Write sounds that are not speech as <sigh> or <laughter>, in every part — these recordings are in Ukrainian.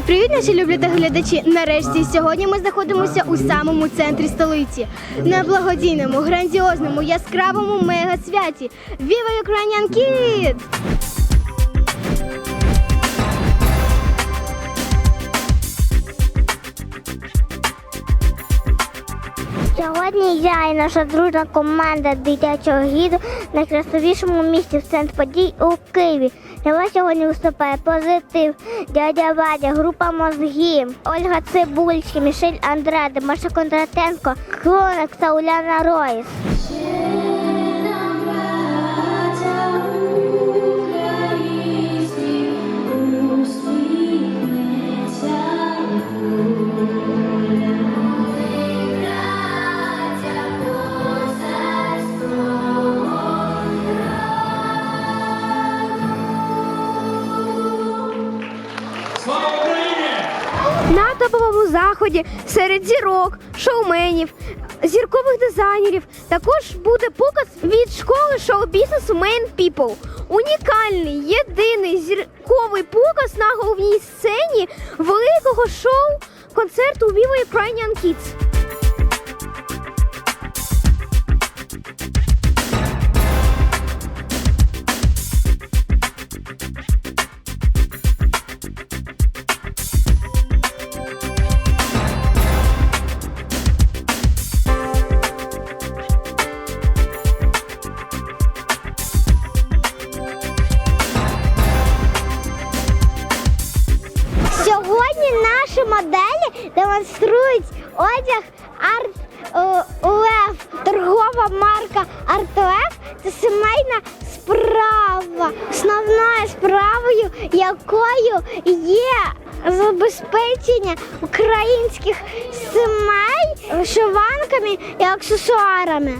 Привіт, наші любі та глядачі. Нарешті сьогодні ми знаходимося у самому центрі столиці на благодійному, грандіозному, яскравому мегасвяті. Viva Ukrainian Kid! Сьогодні я і наша дружна команда дитячого гіду на найкрасивішому місці в центр подій у Києві. Для сьогодні виступає позитив, дядя Вадя, група мозги, Ольга Цибульська, Мішель Андраде, Маша Кондратенко, Клонекса Уляна Ройс. На топовому заході серед зірок, шоуменів, зіркових дизайнерів також буде показ від школи шоу-бізнесу Main People. Унікальний, єдиний зірковий показ на головній сцені великого шоу концерту Viva Ukrainian Kids. Торгова марка Артлев. Це сімейна справа, основною справою якою є забезпечення українських сімей вишиванками і аксесуарами.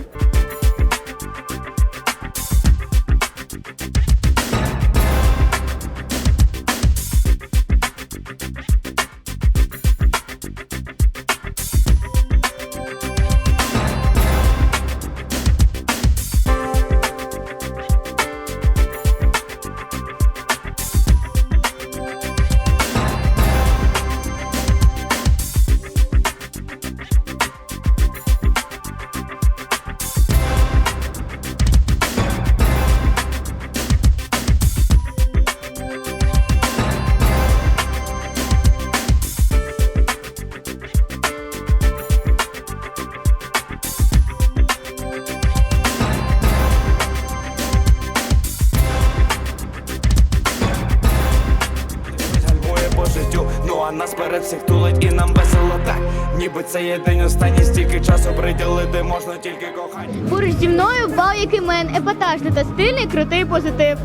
Життю, ну а нас перед всіх тулить і нам весело так. Ніби це є день останній, стільки часу приділити можна тільки кохання. Поруч зі мною Бал-Якимен, епатажний та стильний, крутий позитив.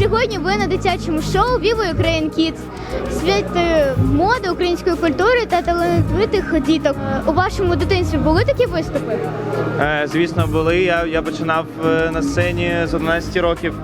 Сьогодні ви на дитячому шоу Viva Ukraine Kids. Світ е, моди, української культури та талановитих діток. Е, У вашому дитинстві були такі виступи? Е, Звісно, були. Я, я починав е, на сцені з 11 років,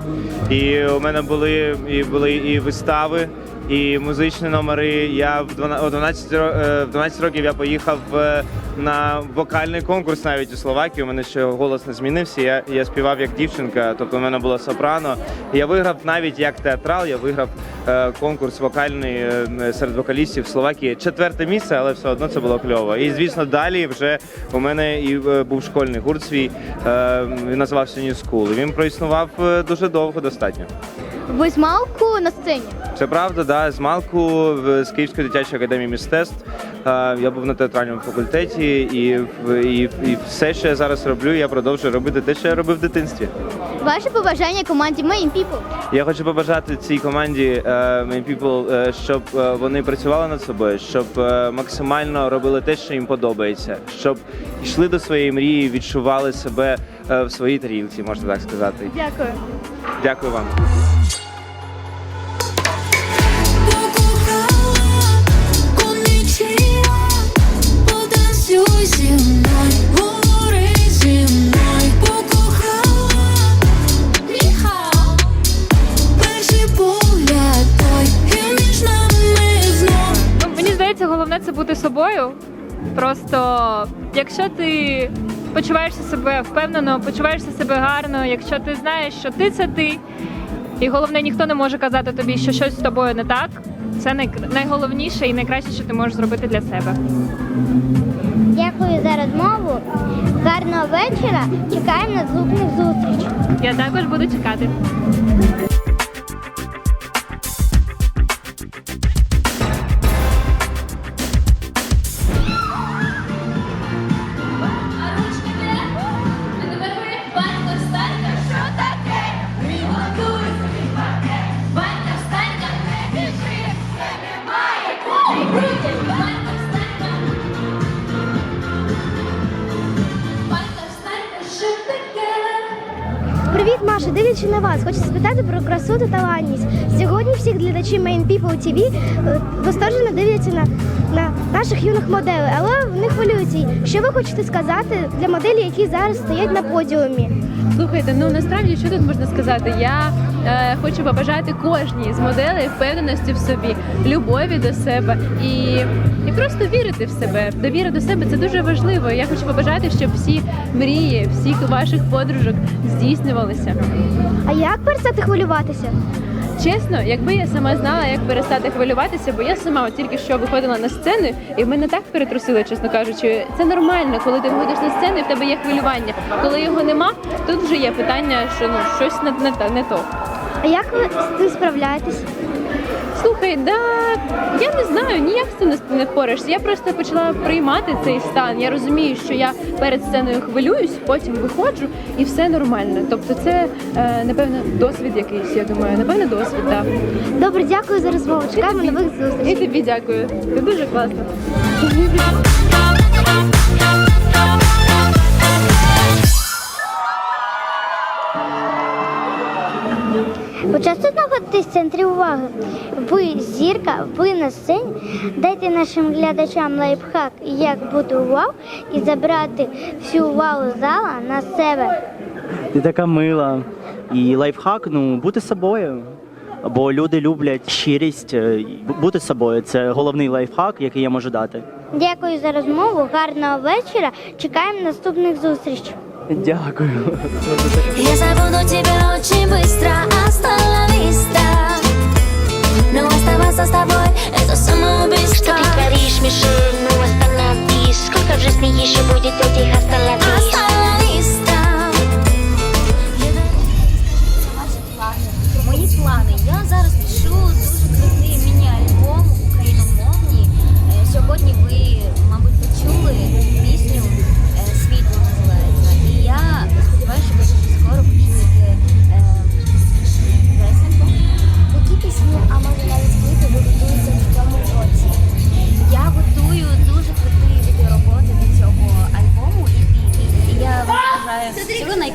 і у мене були і були і вистави, і музичні номери. Я в 12, о 12, ро- е, в 12 років я поїхав е, на вокальний конкурс навіть у Словакії. У мене ще голос не змінився. Я, я співав як дівчинка, тобто у мене було сопрано. Я виграв навіть як театрал. Я виграв е, конкурс вокальний серед вокалістів Словакії. Четверте місце, але все одно це було кльово. І звісно, далі вже у мене і був школьний гурт свій. Він називався New School. Він проіснував дуже довго достатньо. Ви з малку на сцені? Це правда, да, з малку з Київської дитячої академії мистецтв. Е, Я був на театральному факультеті, і, і, і все, що я зараз роблю, я продовжую робити те, що я робив в дитинстві. Ваші побажання команді Main People. Я хочу побажати цій команді е, Main People, е, щоб вони працювали над собою, щоб максимально робили те, що їм подобається, щоб йшли до своєї мрії, відчували себе в своїй тарілці, можна так сказати. Дякую. Дякую вам. Зі зі мною, Ну, мені здається, головне це бути собою. Просто якщо ти почуваєшся себе впевнено, почуваєшся себе гарно, якщо ти знаєш, що ти це ти, і головне, ніхто не може казати тобі, що щось з тобою не так, Це найголовніше і найкраще, що ти можеш зробити для себе. За розмову. Гарного вечора. Чекаємо наступних зустріч. Я також буду чекати. Привіт, Маша! Дивлячи на вас, хочу спитати про красу та талантність. Сьогодні всіх глядачі Main People TV е, восторжено дивляться на, на наших юних моделей, але вони хвилюються. Що ви хочете сказати для моделей, які зараз стоять на подіумі? Слухайте, ну насправді що тут можна сказати? Я е, хочу побажати кожній з моделей впевненості в собі, любові до себе і, і просто вірити в себе. Довіра до себе це дуже важливо. Я хочу побажати, щоб всі мрії, всіх ваших подружок здійснювалися. А як перестати хвилюватися? Чесно, якби я сама знала, як перестати хвилюватися, бо я сама тільки що виходила на сцену, і в мене так перетрусило, чесно кажучи. Це нормально, коли ти виходиш на сцену, і в тебе є хвилювання. Коли його нема, тут вже є питання, що ну щось не, не, не то. А як ви справляєтесь? Слухай, да я не знаю, ніяк з цим не- впораєшся. Я просто почала приймати цей стан. Я розумію, що я перед сценою хвилююсь, потім виходжу і все нормально. Тобто, це е, напевно досвід якийсь. Я думаю, напевно, досвід, так. Добре, дякую за розмову. Чекаємо нових І тобі дякую. Ти дуже класно. <laughs> Ви часто знаходитесь в центрі уваги. Ви зірка, ви на сцені. Дайте нашим глядачам лайфхак, як бути вау і забрати всю увагу зала на себе. Ти така мила. І лайфхак, ну, бути собою. Бо люди люблять щирість, е, бути собою. Це головний лайфхак, який я можу дати. Дякую за розмову. Гарного вечора. Чекаємо наступних зустрічей. Дякую. Я забуду тебя очень быстро, hasta la vista Но оставаться с тобой — это самоубийство Что ты творишь, Мишель? Ну остановись. Сколько в жизни еще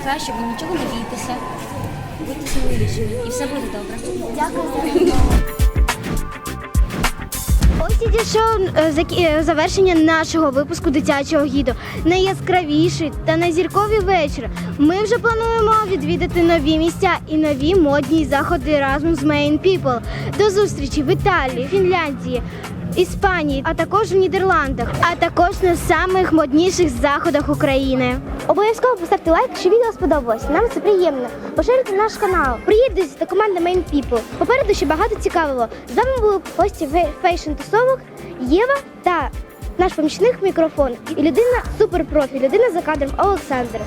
всього найкращого, нічого не бійтеся. Будьте сміливішими і все буде добре. Дякую за. <laughs> Ось і дійшов е, е, завершення нашого випуску дитячого гіду. Найяскравіший та найзірковий вечір. Ми вже плануємо відвідати нові місця і нові модні заходи разом з Main People. До зустрічі в Італії, Фінляндії. Іспанії, а також в Нідерландах, а також на самих модніших заходах України. Обов'язково поставте лайк, якщо відео сподобалось. Нам це приємно. Поширюйте наш канал. Приєднуйтесь до команди Main People. Попереду ще багато цікавого. З вами були гості фейшн тусовок Єва та наш помічник мікрофон і людина суперпрофі, людина за кадром Олександр.